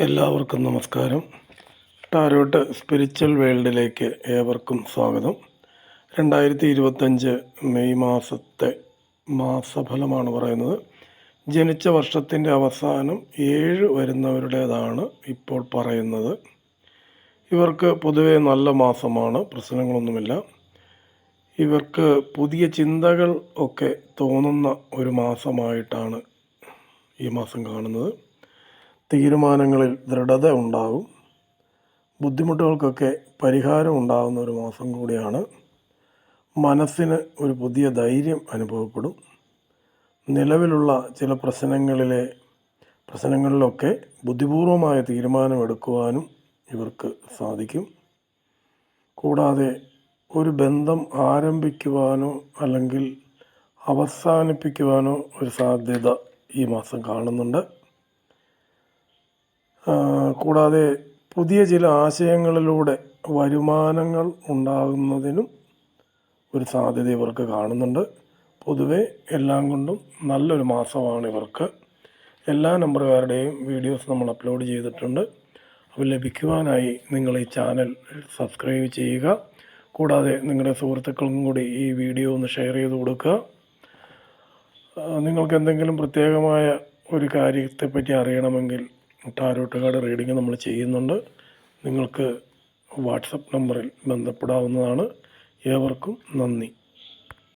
എല്ലാവർക്കും നമസ്കാരം. Tarot spiritual വേൾഡിലേക്ക് ഏവർക്കും സ്വാഗതം. രണ്ടായിരത്തി ഇരുപത്തഞ്ച് മെയ് മാസത്തെ മാസഫലമാണ് പറയുന്നത്. ജനിച്ച വർഷത്തിന്റെ അവസാനം ഏഴ് വരുന്നവരുടേതാണ് ഇപ്പോൾ പറയുന്നത്. ഇവർക്ക് പൊതുവെ നല്ല മാസമാണ് പ്രശ്നങ്ങളൊന്നുമില്ല. ഇവർക്ക് പുതിയ ചിന്തകൾ ഒക്കെ തോന്നുന്ന ഒരു മാസമായിട്ടാണ് ഈ മാസം കാണുന്നത്. തീരുമാനങ്ങളിൽ ദൃഢത ഉണ്ടാകും ബുദ്ധിമുട്ടുകൾക്കൊക്കെ പരിഹാരം ഉണ്ടാകുന്ന ഒരു മാസം കൂടിയാണ്. മനസ്സിന് ഒരു പുതിയ ധൈര്യം അനുഭവപ്പെടും. നിലവിലുള്ള ചില പ്രശ്നങ്ങളിലെ പ്രശ്നങ്ങളിലൊക്കെ ബുദ്ധിപൂർവമായ തീരുമാനമെടുക്കുവാനും ഇവർക്ക് സാധിക്കും. കൂടാതെ ഒരു ബന്ധം ആരംഭിക്കുവാനോ അല്ലെങ്കിൽ അവസാനിപ്പിക്കുവാനോ ഒരു സാധ്യത ഈ മാസം കാണുന്നുണ്ട്. കൂടാതെ പുതിയ ചില ആശയങ്ങളിലൂടെ വരുമാനങ്ങൾ ഉണ്ടാകുന്നതിനും ഒരു സാധ്യത ഇവർക്ക് കാണുന്നുണ്ട്. പൊതുവെ എല്ലാം കൊണ്ടും നല്ലൊരു മാസമാണ് ഇവർക്ക്. എല്ലാ നമ്പറുകാരുടെയും വീഡിയോസ് നമ്മൾ അപ്ലോഡ് ചെയ്തിട്ടുണ്ട്. അപ്പോൾ ലഭിക്കുവാനായി നിങ്ങൾ ഈ ചാനൽ സബ്സ്ക്രൈബ് ചെയ്യുക. കൂടാതെ നിങ്ങളുടെ സുഹൃത്തുക്കൾക്കും കൂടി ഈ വീഡിയോ ഒന്ന് ഷെയർ ചെയ്ത് കൊടുക്കുക. നിങ്ങൾക്ക് എന്തെങ്കിലും പ്രത്യേകമായ ഒരു കാര്യത്തെപ്പറ്റി അറിയണമെങ്കിൽ ടാരോട്ട് കാർഡ് റീഡിങ് നമ്മൾ ചെയ്യുന്നുണ്ട്. നിങ്ങൾക്ക് വാട്സപ്പ് നമ്പറിൽ ബന്ധപ്പെടാവുന്നതാണ്. ഏവർക്കും നന്ദി.